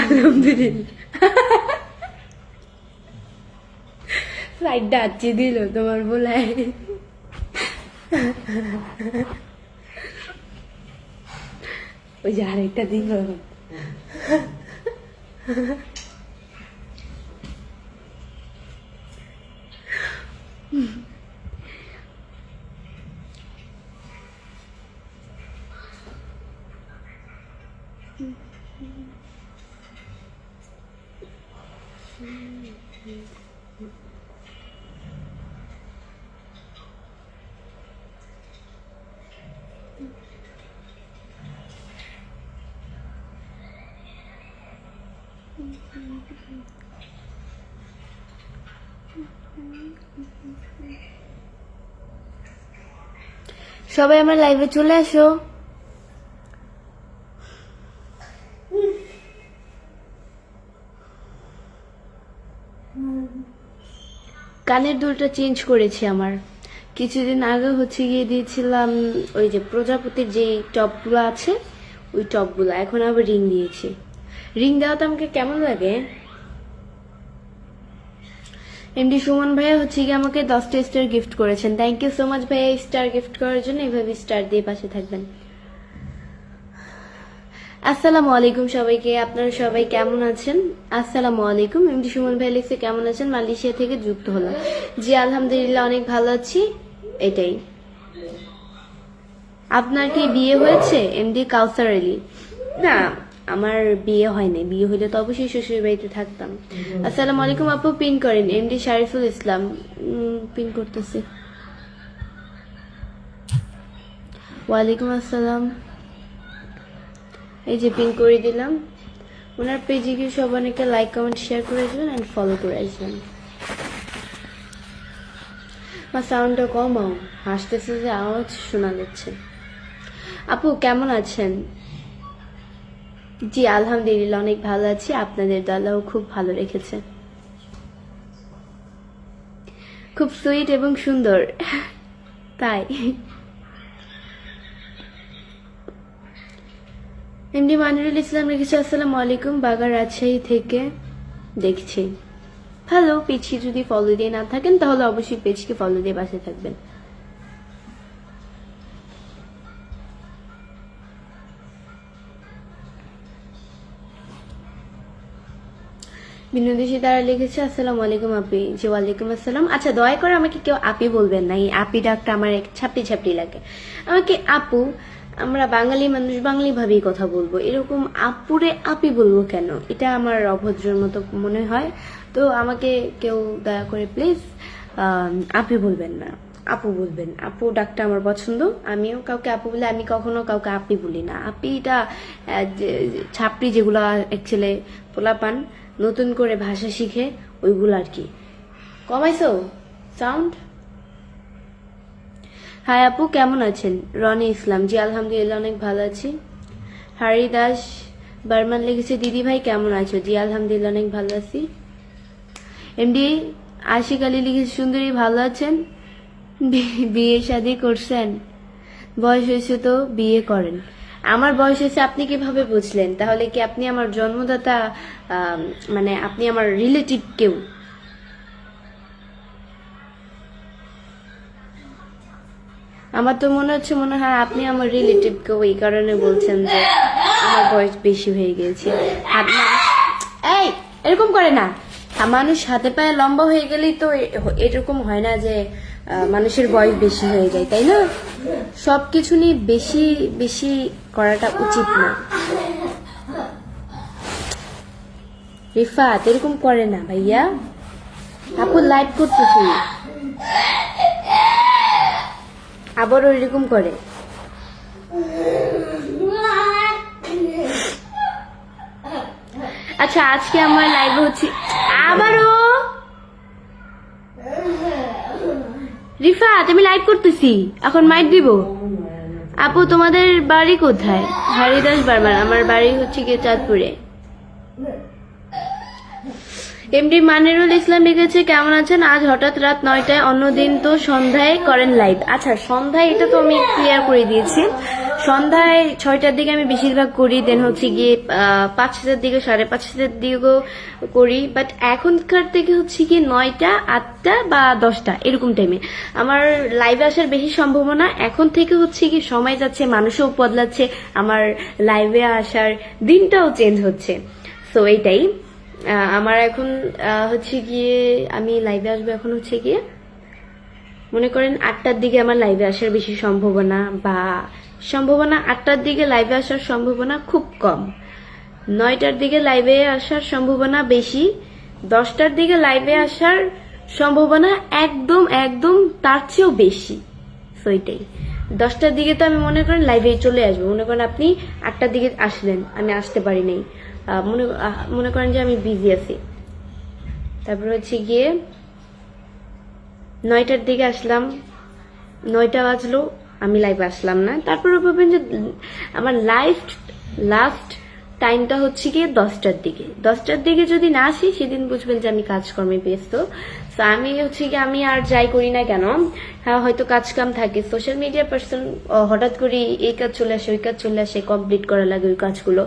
আলহামদুলিল্লাহ সাইডটা আচ্ছি দিল তোমার বলায় ওই যে আরেকটা দিল সবাই আমার লাইভে চলে আসো। কানের দুলটা চেঞ্জ করেছি আমার। কিছুদিন আগে হচ্ছে গিয়ে দিয়েছিলাম ওই যে প্রজাপতির যে টপগুলো আছে, ওই টপগুলো। এখন আবার রিং দিয়েছি। রিং দেওয়া তো আমাকে কেমন লাগে? এমডি সুমন ভাইয়া হচ্ছে গিয়ে আমাকে দশটা স্টার গিফট করেছেন। থ্যাংক ইউ সো মাচ ভাইয়া স্টার গিফট করার জন্য। এভাবে স্টার দিয়ে পাশে থাকবেন। আসসালামু আলাইকুম সবাইকে, আপনারা সবাই কেমন আছেন? আসসালামু আলাইকুম। এমডি সুমন ভাই লিখছে, কেমন আছেন? মালয়েশিয়া থেকে যুক্ত হলাম। জি, আলহামদুলিল্লাহ, অনেক ভালো আছি। এটাই। আপনার কি বিয়ে হয়েছে? এমডি কাউসার আলী? না, আমার বিয়ে হয়নি বিয়ে হইলে তো অবশ্যই শ্বশুর বাড়িতে থাকতাম। আসসালামু আলাইকুম আপু, পিন করেন। এমডি শারিফুল ইসলাম। পিন করতেছি। ওয়ালাইকুম আসসালাম। এই যে পিন করে দিলাম। ওনার পেজে গিয়ে সব অনেকে লাইক কমেন্ট শেয়ার করে আসবেন অ্যান্ড ফলো করে আসবেন। আমার সাউন্ডটা কমাও, হাসতেছে যে আওয়াজ শোনা যাচ্ছে। আপু, কেমন আছেন? জি, আলহামদুলিল্লাহ, অনেক ভালো আছি। আপনাদের দলাও খুব ভালো রেখেছে। খুব সুইট এবং সুন্দর। তাই। এমডি মানিরুল ইসলাম লিখেছে আসসালামু আলাইকুম, বাগার রাজশাহী থেকে দেখছি। হ্যালো পেজকে যদি ফলো দিয়ে না থাকেন, তাহলে অবশ্যই পেজকে ফলো দিয়ে পাশে থাকবেন। বিনোদেশী তারা লিখেছে, আসসালামু আলাইকুম, আপি। জি ওয়ালাইকুম আসসালাম। আচ্ছা দয়া করে আমাকে কেউ আপি বলবেন না, এই আপি ডাকটা আমার এক ছাপটি ছাপটি লাগে। আমাকে আপু আমরা বাঙালি মানুষ, বাঙালি ভাবেই কথা বলব। এরকম আপুরে আপি বলব কেন? এটা আমার অভদ্রের মতো মনে হয়। তো আমাকে কেউ দয়া করে প্লিজ আপি বলবেন না। আপু বলবেন। আপু ডাকটা আমার পছন্দ। আমিও কাউকে আপু বলে, আমি কখনো কাউকে আপি বলি না। আপিটা ছাপড়ি যেগুলো অ্যাকচুয়ালি পোলাপান, নতুন করে ভাষা শিখে, ওইগুলো আর কি। কমাইছো? সাউন্ড হাই আপু, কেমন আছেন? রনি ইসলাম। জি, আলহামদুলিল্লাহ, অনেক ভালো আছি। হারি দাস বার্মান লিখেছে, দিদি ভাই, কেমন আছো? জি, আলহামদুলিল্লাহ, অনেক ভালো আছি। এমডি আশিক আলী লিখেছে, সুন্দরী, ভালো আছেন? বিয়ে শাদি করছেন। বয়স হয়েছে তো, বিয়ে করেন। আমার বয়স হয়েছে, আপনি কীভাবে বুঝলেন? তাহলে কি আপনি আমার জন্মদাতা মানে আপনি আমার রিলেটিভ কেউ? আমার তো মনে হচ্ছে মনে হয় আপনি আমার রিলেটিভ কেউ এই কারণে বলছেন যে আমার বয়স বেশি হয়ে হাত এই, এরকম করে না। মানুষ হাতে পায়ে লম্বা হয়ে গেলেই তো এরকম হয় না যে মানুষের বয়স বেশি হয়ে যায়, তাই না? সব কিছু নিয়ে বেশি বেশি করাটা উচিত না। রিফাত, এরকম করে না ভাইয়া। আপু লাইভ করতেছি। আবার ওইরকম করে। আচ্ছা আজকে আমার লাইভ হচ্ছে আবারও? রিফাত আমি লাইভ করতেছি। এখন মাইক দিব। আপু, তোমাদের বাড়ি কোথায়? হরিদাস বারবার আমার বাড়ি হচ্ছে গিয়ে চাঁদপুরে। এমডি মানিরুল ইসলাম লিখেছে কেমন আছেন? আজ হঠাৎ রাত নয়টায় অন্যদিন তো সন্ধ্যায় করেন লাইভ আচ্ছা সন্ধ্যায় এটা তো আমি ক্লিয়ার করে দিয়েছি। সন্ধ্যায় ছয়টার দিকে আমি বেশিরভাগ করি দেন হচ্ছে গিয়ে আহ, পাঁচটার দিকে সাড়ে পাঁচটার দিকেও করি বাট এখনকার থেকে হচ্ছে গিয়ে নয়টা আটটা বা দশটা এরকম টাইমে আমার লাইভে আসার বেশি সম্ভাবনা এখন থেকে হচ্ছে কি সময় যাচ্ছে মানুষও বদলাচ্ছে আমার লাইভে আসার দিনটাও চেঞ্জ হচ্ছে। সো এইটাই। আমার এখন হচ্ছে গিয়ে আমি লাইভে আসব এখন হচ্ছে গিয়ে। মনে করেন আটটার দিকে আমার লাইভে আসার বেশি সম্ভাবনা বা সম্ভাবনা আটটার দিকে লাইভে আসার সম্ভাবনা খুব কম। নয়টার দিকে লাইভে আসার সম্ভাবনা বেশি। দশটার দিকে লাইভে আসার সম্ভাবনা একদম একদম তার চেয়েও বেশি। এটাই। দশটার দিকে তো আমি মনে করেন লাইভে চলে আসব। মনে করেন আপনি আটটার দিকে আসলেন, আমি আসতে পারি নাই। মনে মনে করেন যে আমি বিজি আছি। তারপর হচ্ছে গিয়ে নয়টার দিকে আসলাম, নয়টা বাজলো, আমি লাইভ আসলাম না। তারপরে ভাবেন যে আমার লাইফ লাস্ট টাইমটা হচ্ছে গিয়ে দশটার দিকে। দশটার দিকে যদি না আসি, সেদিন বুঝবেন যে আমি কাজকর্মে ব্যস্ত। তো আমি হচ্ছে কি আমি আর যাই করি না কেন হ্যাঁ হয়তো কাজ কাম থাকে সোশ্যাল মিডিয়া পার্সন হঠাৎ করে এই কাজ চলে আসে, ওই কাজ চলে আসে কমপ্লিট করা লাগে ওই কাজগুলো।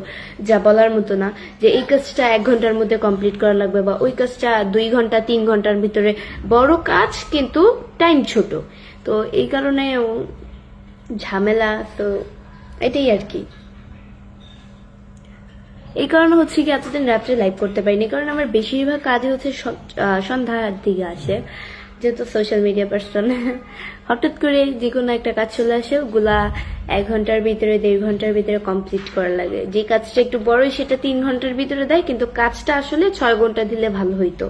যা বলার মতো না যে এই কাজটা এক ঘণ্টার মধ্যে কমপ্লিট করা লাগবে বা ওই কাজটা দুই ঘণ্টা, তিন ঘণ্টার ভিতরে। বড় কাজ কিন্তু টাইম ছোট। তো এই কারণে ঝামেলা, তো এটাই আর কি। এই কারণে হচ্ছে কি এতদিন রাত্রে লাইভ করতে পারিনি। কারণ আমার বেশিরভাগ কাজই হচ্ছে স- সন্ধ্যার দিকে আসে। যেহেতু সোশ্যাল মিডিয়া পার্সন হঠাৎ করে যে কোনো একটা কাজ চলে আসে, ওগুলা এক ঘণ্টার ভিতরে, দেড় ঘণ্টার ভিতরে কমপ্লিট করা লাগে। যে কাজটা একটু বড়ই, সেটা তিন ঘণ্টার ভিতরে দেয়, কিন্তু কাজটা আসলে ছয় ঘণ্টা দিলে ভালো হইতো।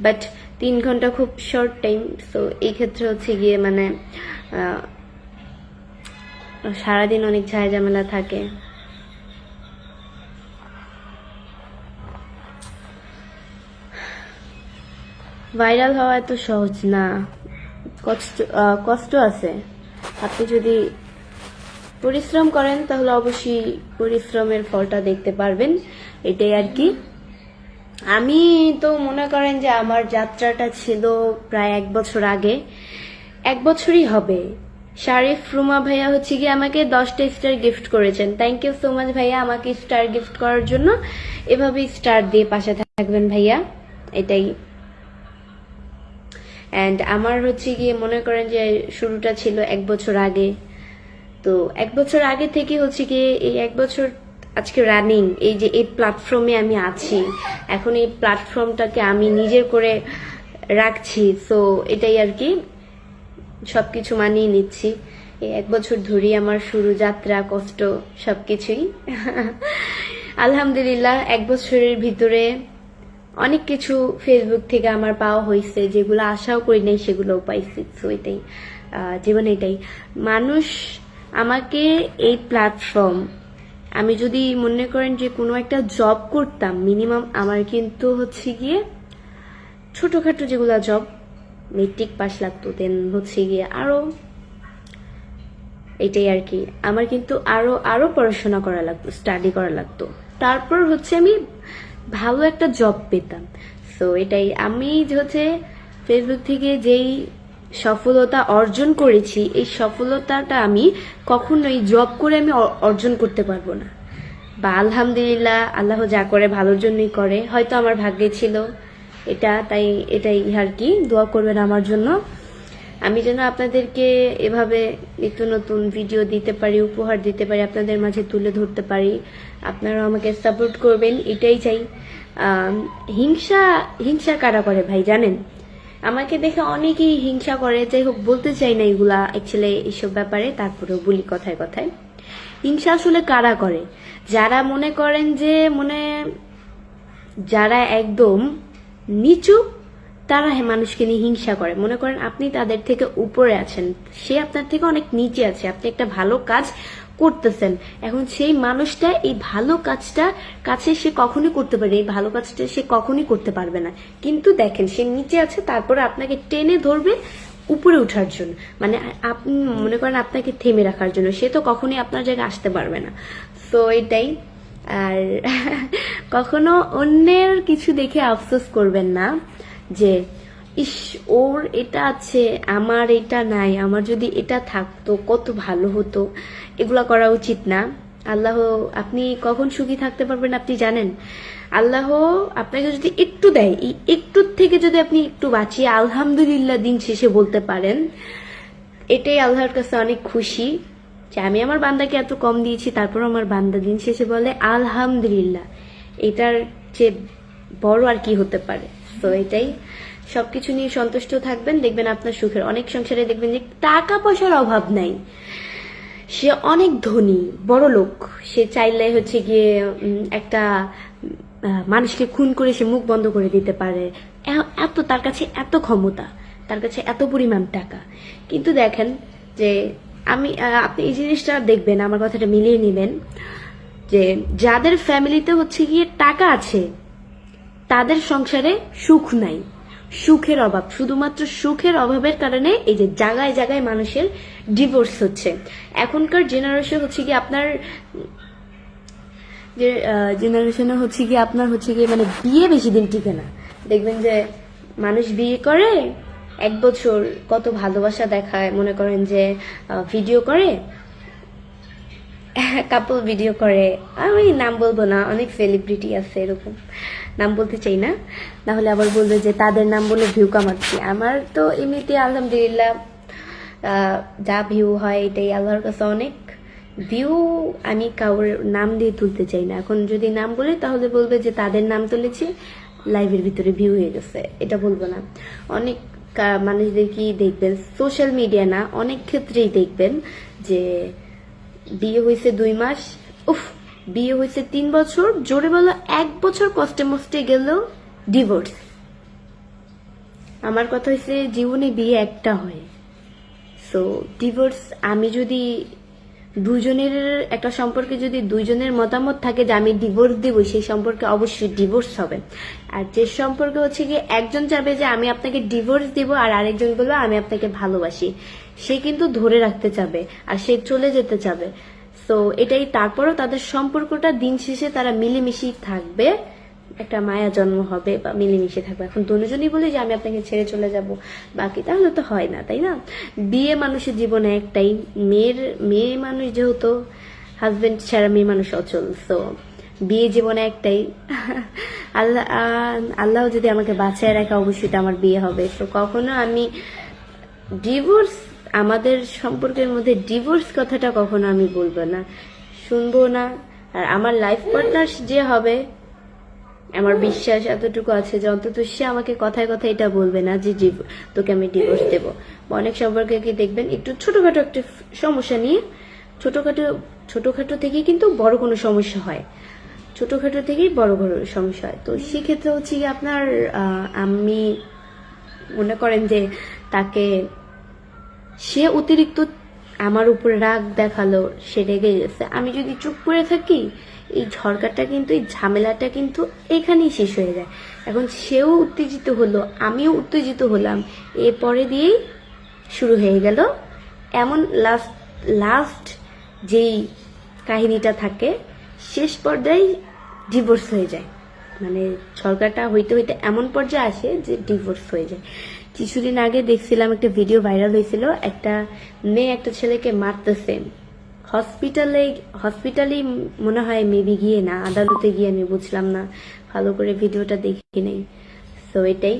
বাট তিন ঘণ্টা খুব শর্ট টাইম তো এই ক্ষেত্রে হচ্ছে গিয়ে মানে সারাদিন অনেক ঝায় ঝামেলা থাকে। ভাইরাল হওয়া এত সহজ না। কষ্ট কষ্ট আছে। আপনি যদি পরিশ্রম করেন, তাহলে অবশ্যই পরিশ্রমের ফলটা দেখতে পারবেন। এটাই আর কি। আমি তো মনে করেন যে আমার যাত্রাটা ছিল প্রায় এক বছর আগে। এক বছরই হবে। শারিফ রুমা ভাইয়া হচ্ছে কি আমাকে দশটা স্টার গিফট করেছেন। থ্যাংক ইউ সো মাচ ভাইয়া আমাকে স্টার গিফট করার জন্য। এভাবেই স্টার দিয়ে পাশে থাকবেন ভাইয়া। এটাই। অ্যান্ড আমার হচ্ছে গিয়ে মনে করেন যে শুরুটা ছিল এক বছর আগে। তো এক বছর আগে থেকে হচ্ছে গিয়ে এই এক বছর আজকে রানিং এই যে এই প্ল্যাটফর্মে আমি আছি। এখন এই প্ল্যাটফর্মটাকে আমি নিজের করে রাখছি। তো এটাই আর কি, সবকিছু মানিয়ে নিচ্ছি। এই এক বছর ধরেই আমার শুরু, যাত্রা, কষ্ট, সবকিছুই। আলহামদুলিল্লাহ, এক বছরের ভিতরে অনেক কিছু ফেসবুক থেকে আমার পাওয়া হয়েছে, যেগুলো আশাও করি নাই সেগুলোও পাইছি। তো এটাই জীবনে এটাই। মানুষ আমাকে এই প্ল্যাটফর্ম আমি যদি মনে করেন যে কোনো একটা জব করতাম মিনিমাম আমার কিন্তু হচ্ছে গিয়ে ছোটখাটো যেগুলো জব মেট্রিক পাস লাগতো দেন হচ্ছে গিয়ে আরও এটাই আর কি। আমার কিন্তু আরও আরও পড়াশোনা করা লাগতো স্টাডি করা লাগতো। তারপর হচ্ছে আমি ভালো একটা জব পেতাম। সো এটাই আমি হচ্ছে ফেসবুক থেকে যেই সফলতা অর্জন করেছি, এই সফলতাটা আমি কখনোই জব করে আমি অর্জন করতে পারব না। বা আলহামদুলিল্লাহ, আল্লাহ যা করে ভালোর জন্যই করে। হয়তো আমার ভাগ্যে ছিল এটা, তাই এটাই আর কি। দোয়া করবেন আমার জন্য। আমি যেন আপনাদেরকে এভাবে নিত্য নতুন ভিডিও দিতে পারি, উপহার দিতে পারি, আপনাদের মাঝে তুলে ধরতে পারি। আপনারা আমাকে সাপোর্ট করবেন, এটাই চাই। হিংসা হিংসা কারা করে ভাই, জানেন? আমাকে দেখে অনেকেই হিংসা করে, যাই হোক, বলতে চাই না এগুলা অ্যাকচুয়ালি এইসব ব্যাপারে, তারপরেও বলি কথায় কথায়। হিংসা আসলে কারা করে? যারা মনে করেন যে, মনে, যারা একদম নিচু তারা মানুষকে নিয়ে হিংসা করে। মনে করেন আপনি তাদের থেকে উপরে আছেন। সে আপনার থেকে অনেক নিচে আছে। আপনি একটা ভালো কাজ করতেছেন। এখন সেই মানুষটা এই ভালো কাজটা কাছে সে কখনই করতে পারে এই ভালো কাজটা সে কখনই করতে পারবে না। কিন্তু দেখেন, সে নিচে আছে, তারপরে আপনাকে টেনে ধরবে উপরে ওঠার জন্য। মানে আপনি মনে করেন আপনাকে থেমে রাখার জন্য। সে তো কখনই আপনার জায়গায় আসতে পারবে না। তো এটাই। আর কখনো অন্যের কিছু দেখে আফসোস করবেন না। যে, ইস, ওর এটা আছে, আমার এটা নাই, আমার যদি এটা থাকতো, কত ভালো হতো। এগুলা করা উচিত না। আল্লাহ, আপনি কখন সুখী থাকতে পারবেন আপনি জানেন? আল্লাহ আপনাকে যদি একটু দেয়, এই একটুর থেকে যদি আপনি একটু বাঁচিয়ে আলহামদুলিল্লাহ দিন শেষে বলতে পারেন, এটাই আল্লাহর কাছে অনেক খুশি যে, আমি আমার বান্দাকে এত কম দিয়েছি তারপর আমার বান্দা দিন শেষে বলে, আলহামদুলিল্লাহ। এটার যে বড় আর কি হতে পারে? তো এটাই। সবকিছু নিয়ে সন্তুষ্ট থাকবেন, দেখবেন আপনার সুখের অনেক সংসারে দেখবেন যে টাকা পয়সার অভাব নাই। সে অনেক ধনী, বড় লোক। সে চাইলে হচ্ছে গিয়ে একটা মানুষকে খুন করে সে মুখ বন্ধ করে দিতে পারে। এত, তার কাছে এত ক্ষমতা, তার কাছে এত পরিমাণ টাকা। কিন্তু দেখেন যে আমি আপনি এই জিনিসটা দেখবেন, আমার কথাটা মিলিয়ে নেবেন যে যাদের ফ্যামিলিতে হচ্ছে গিয়ে টাকা আছে তাদের সংসারে সুখ নাই। সুখের অভাব। শুধুমাত্র সুখের অভাবের কারণে এই যে জায়গায় জায়গায় মানুষের ডিভোর্স হচ্ছে। এখনকার জেনারেশন হচ্ছে কি আপনার, যে জেনারেশনে হচ্ছে কি আপনার হচ্ছে কি মানে বিয়ে বেশি দিন টিকে না। দেখবেন যে মানুষ বিয়ে করে, এক বছর কত ভালোবাসা দেখায়, মনে করেন যে ভিডিও করে কাপল ভিডিও করে। আমি নাম বলব না, অনেক সেলিব্রিটি আছে এরকম। নাম বলতে চাই না। নাহলে আবার বলবে যে তাদের নাম বলে ভিউ কামাচ্ছি। আমার তো এমনিতে আলহামদুলিল্লাহ যা ভিউ হয় এটাই আল্লাহর কাছে অনেক। ভিউ আমি কাউর নাম দিয়ে তুলতে চাই না। এখন যদি নাম বলে তাহলে বলবে যে তাদের নাম তুলেছি লাইভের ভিতরে ভিউ হয়ে গেছে। এটা বলব না। অনেক মানুষদের কি দেখবেন? সোশ্যাল মিডিয়া না, অনেক ক্ষেত্রেই দেখবেন যে বিয়ে হয়েছে দুই মাস। উফ! বিয়ে হয়েছে তিন বছর, জোরে বলো এক বছর কষ্টে মষ্টে গেল ডিভোর্স আমার কথা হয়েছে জীবনে বিয়ে একটা হয়। সো ডিভোর্স আমি যদি দুজনের একটা সম্পর্কে যদি দুইজনের মতামত থাকে যে আমি ডিভোর্স দিব, সেই সম্পর্কে অবশ্যই ডিভোর্স হবে। আর যে সম্পর্কে হচ্ছে কি একজন চাবে যে আমি আপনাকে ডিভোর্স দিব আর আরেকজন বলবে আমি আপনাকে ভালোবাসি, সে কিন্তু ধরে রাখতে চাবে আর সে চলে যেতে চাবে। সো এটাই তারপরও তাদের সম্পর্কটা দিন শেষে তারা মিলেমিশেই থাকবে। একটা মায়া জন্ম হবে বা মিলেমিশে থাকবে। এখন দুজনই বলে যে আমি আপনাকে ছেড়ে চলে যাব, বাকি তাহলে তো হয় না, তাই না? বিয়ে মানুষের জীবনে একটাই, মেয়ের, মেয়ে মানুষ যেহেতু হাজবেন্ড ছাড়া মেয়ে মানুষ অচল সো বিয়ে জীবনে একটাই। আল্লাহ আল্লাহ যদি আমাকে বাঁচায় রাখে, অবশ্যই আমার বিয়ে হবে। তো কখনো আমি ডিভোর্স আমাদের সম্পর্কের মধ্যে ডিভোর্স কথাটা কখনো আমি বলব না। শুনব না। আর আমার লাইফ পার্টনার যে হবে, আমার বিশ্বাস এতটুকু আছে যে অন্তত সে আমাকে কথায় কথায় এটা বলবে না যে তোকে আমি ডিভোর্স দেবো। অনেক সম্পর্কে কি দেখবেন, একটু ছোটখাটো একটা সমস্যা নিয়ে, ছোটখাটো ছোটখাটো থেকেই কিন্তু বড় কোনো সমস্যা হয়। ছোটখাটো থেকেই বড় বড় সমস্যা হয়। তো সেক্ষেত্রে হচ্ছে আপনার আমি মনে করেন যে তাকে সে অতিরিক্ত আমার উপরে রাগ দেখাল, সে রেগে গেছে। আমি যদি চুপ করে থাকি, এই ঝড়কাটা কিন্তু, এই ঝামেলাটা কিন্তু এখানেই শেষ হয়ে যায়। এখন সেও উত্তেজিত হলো, আমিও উত্তেজিত হলাম। এরপরে দিয়েই শুরু হয়ে গেল। এমন লাস্ট লাস্ট যেই কাহিনীটা থাকে, শেষ পর্যায়ে ডিভোর্স হয়ে যায়। মানে সরকারটা হইতে হইতে এমন পর্যায়ে আসে যে ডিভোর্স হয়ে যায়। কিছুদিন আগে দেখছিলাম একটা ভিডিও ভাইরাল হয়েছিল, একটা মেয়ে একটা ছেলেকে মারতেছে। হসপিটালে হসপিটালেই মনে হয় মেবি গিয়ে না, আদালতে গিয়ে, আমি বুঝলাম না। ভালো করে ভিডিওটা দেখি নাই। তো এটাই।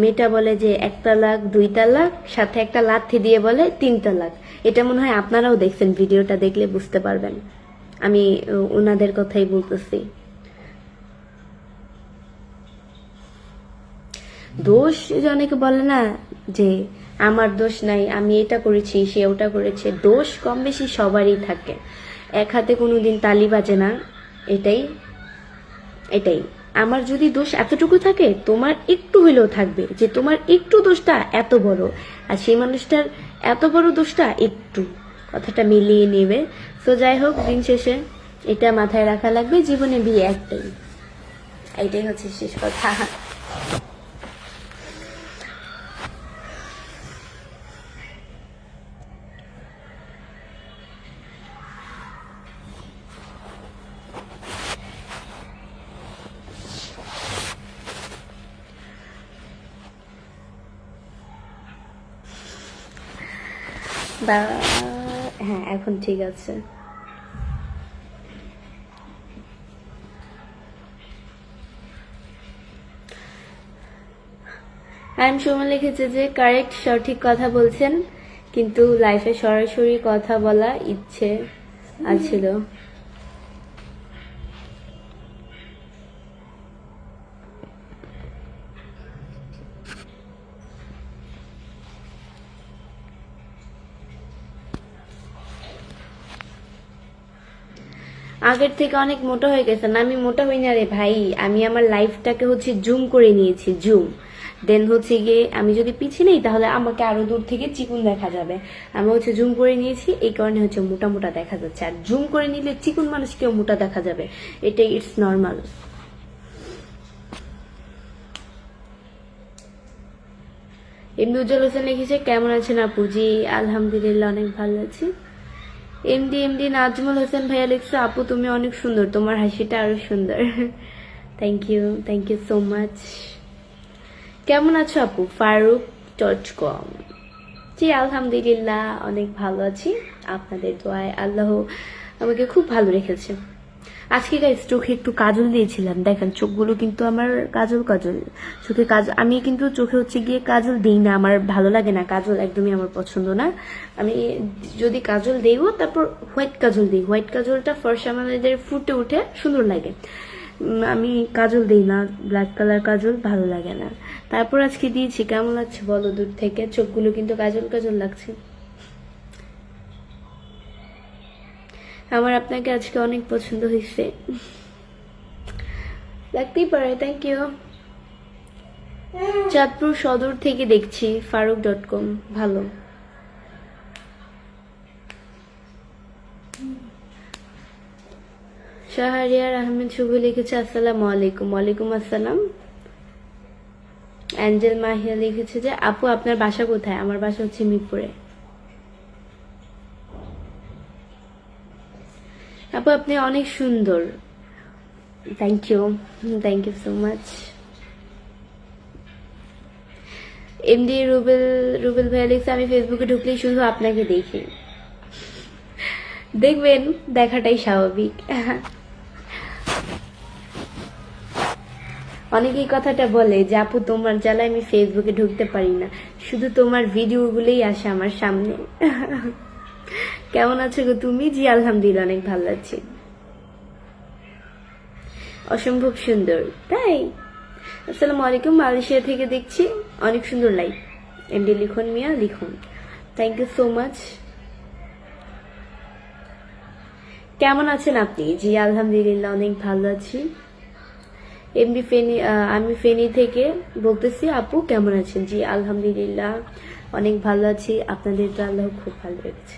মেয়েটা বলে যে এক তালাক দুই তালাক সাথে একটা লাথি দিয়ে বলে তিন তালাক এটা মনে হয় আপনারাও দেখছেন ভিডিওটা দেখলে বুঝতে পারবেন। আমি ওনাদের কথাই বলতেছি। দোষ যে অনেকে বলে না যে আমার দোষ নাই, আমি এটা করেছি, সে ওটা করেছে। দোষ কম বেশি সবারই থাকে। এক হাতে কোনো দিন তালি বাজে না, এটাই এটাই। আমার যদি দোষ এতটুকু থাকে, তোমার একটু হইলেও থাকবে যে তোমার একটু দোষটা এত বড়। আর সেই মানুষটার এত বড় দোষটা একটু। কথাটা মিলিয়ে নেবে। তো যাই হোক, দিন শেষে এটা মাথায় রাখা লাগবে, জীবনে বিয়ে একটাই। এইটাই হচ্ছে শেষ কথা। হ্যাঁ এখন ঠিক আছে। আইম সুমন লিখেছে যে কারেক্ট সঠিক কথা বলছেন, কিন্তু লাইফে সরাসরি কথা বলা ইচ্ছে আছিল আগের থেকে অনেক মোটা হয়ে গেছে, না আমি মোটা হই না রে ভাই। আমি আমার লাইফটাকে হচ্ছে জুম করে নিয়েছি জুম দেন হচ্ছে গিয়ে আমি যদি পিছিয়ে নেই, তাহলে আমাকে আরও দূর থেকে চিকুন দেখা যাবে। আমি হচ্ছে জুম করে নিয়েছি, এই কারণে হচ্ছে মোটা মোটা দেখা যাচ্ছে। আর জুম করে নিলে চিকুন মানুষকেও মোটা দেখা যাবে। এটাই ইটস নর্মাল এমনি উজ্জ্বল হোসেন লিখেছে, কেমন আছেন আপু জি? আলহামদুলিল্লাহ, অনেক ভালো আছি। এমডি এমডি, নাজমুল হোসেন ভাইয়া লিখছে, আপু তুমি অনেক সুন্দর, তোমার হাসিটা আরও সুন্দর। Thank you thank you so much কেমন আছো আপু? ফারুক ডট কম জি, আলহামদুলিল্লাহ, অনেক ভালো আছি। আপনাদের দোয়ায় আল্লাহ আমাকে খুব ভালো রেখেছে। আজকে গাইস চোখে একটু কাজল দিয়েছিলাম। দেখেন, চোখগুলো কিন্তু আমার কাজল কাজল। চোখে কাজল আমি কিন্তু চোখে হচ্ছে গিয়ে কাজল দিই না, আমার ভালো লাগে না। কাজল একদমই আমার পছন্দ না। আমি যদি কাজল দেইও, তারপর হোয়াইট কাজল দিই। হোয়াইট কাজলটা ফার্স্ট আমাদের ফুটে উঠে সুন্দর লাগে। আমি কাজল দিই না ব্ল্যাক কালার কাজল ভালো লাগে না। তারপর আজকে দিয়েছি, কেমন লাগছে বলো দূর থেকে? চোখগুলো কিন্তু কাজল কাজল লাগছে। আমার আপনাকে আজকে অনেক পছন্দ হয়েছে। লাগতেই পারে থ্যাংক ইউ চাঁদপুর সদর থেকে দেখছি, ফারুক ডট কম ভালো। শাহরিয়ার আহমেদ শুভ লিখেছে, আসসালামু আলাইকুম। ওয়ালাইকুম আসসালাম। অ্যাঞ্জেল মাহিয়া লিখেছে যে, আপু, আপনার বাসা কোথায়? আমার বাসা হচ্ছে মিরপুরে। আপু আপনি অনেক সুন্দর। Thank you thank you so much MD Rubel Rubel ভাইয়া লিখছে আমি ফেসবুকে ঢুকলেই শুধু আপনাকে দেখি। দেখবেন, দেখাটাই স্বাভাবিক। অনেকে কথাটা বলে যে, আপু, তোমার জ্বালায় আমি ফেসবুকে ঢুকতে পারি না। শুধু তোমার ভিডিওগুলোই আসে আমার সামনে। কেমন আছো গো তুমি? জি, আলহামদুলিল্লাহ, অনেক ভালো আছি। অসম্ভব সুন্দর, তাই? আসসালামু আলাইকুম, মালয়েশিয়া থেকে দেখছি। অনেক সুন্দর লাইভ এমডি লিখুন মিয়া, লিখুন। থ্যাংক ইউ সো মাচ কেমন আছেন আপনি? জি, আলহামদুলিল্লাহ, অনেক ভালো আছি। এমনি ফেনি আমি ফেনি থেকে বলতেছি, আপু কেমন আছেন? জি, আলহামদুলিল্লাহ, অনেক ভালো আছি। আপনাদের তো আল্লাহ খুব ভালো রেখেছে।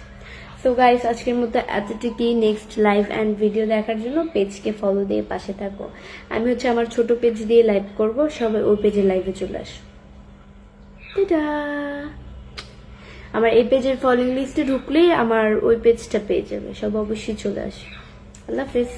সো গাইস আজকের মতো এতটুকুই। নেক্সট লাইভ অ্যান্ড ভিডিও দেখার জন্য পেজকে ফলো দিয়ে পাশে থাকো। আমি হচ্ছে আমার ছোট পেজ দিয়ে লাইভ করব। সবাই ওই পেজে লাইভে চলে আসো। আমার এই পেজের ফলোইং লিস্টে ঢুকলেই আমার ওই পেজটা পেয়ে যাবে। সব অবশ্যই চলে আসো আল্লাহ হাফিজ।